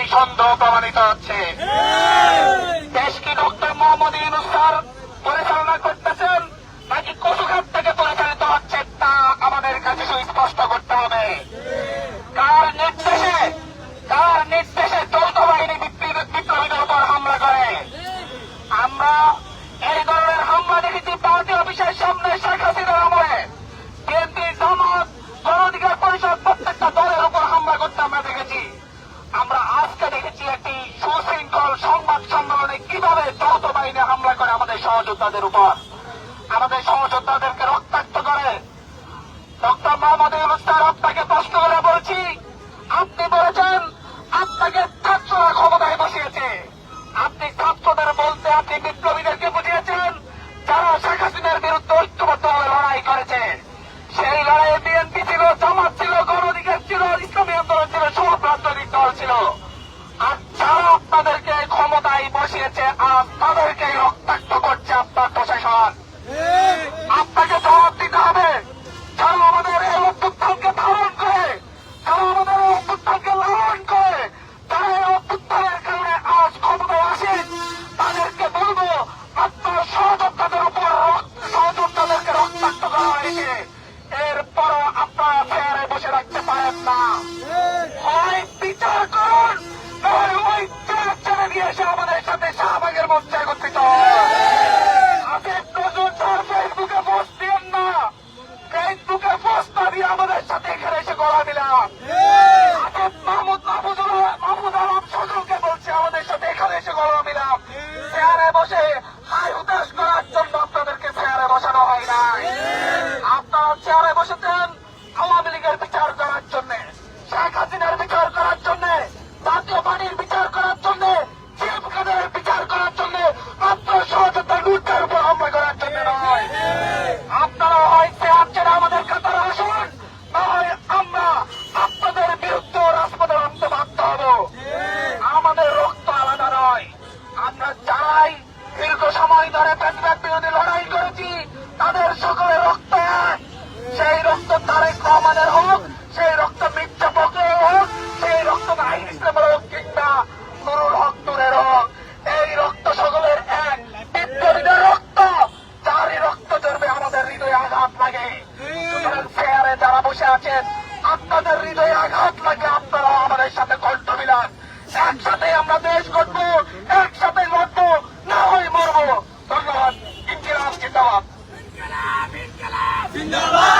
সেই সন্দেহ প্রমাণিত হচ্ছে। দেশ কি ডক্টর মোহাম্মদ পরিচালনা করতেছেন, নাকি থেকে পরিচালিত হচ্ছে তা আমাদের কাছে সুস্পষ্ট করতে হবে। কার নির্দেশে কার নির্দেশে যৌথ বাহিনী বিপ্লবীদের উপর হামলা করে? আমরা এই ধরনের হামলা দেখেছি পার্টি অফিসের সামনে শেখ হাসিনার আমলে। বিএনপি জামাত গণঅধিকার পরিষদ প্রত্যেকটা দলের উপর হামলা করতে আমরা দেখেছি। একটি সুশৃঙ্খল সংবাদ সম্মেলনে কীভাবে যৌথ বাহিনী হামলা করে আমাদের সহযোদ্ধাদের উপর? আমাদের সহযোদ্ধাদেরকে রক্তাক্ত করে। ডক্টর মোহাম্মদ ইউনুস স্যার, আপনাকে প্রশ্ন করে বলছি, আপনি বলেছেন আপনাকে ছাত্ররা ক্ষমতায় বসিয়েছে। আপনি ছাত্রদের বলতে আপনি বিপ্লবীদেরকে বুঝিয়েছেন। 会い。বসে হাই হুতাশ বসে আছেন। আপনাদের হৃদয়ে আঘাত লাগে আপনারা আমাদের সাথে কণ্ঠ মিলান। একসাথে আমরা দেশ গড়ব, একসাথে লড়বো, না হয় মরবো। ধন্যবাদ। ইন্দিরাজ জিন্দাবাদ। এই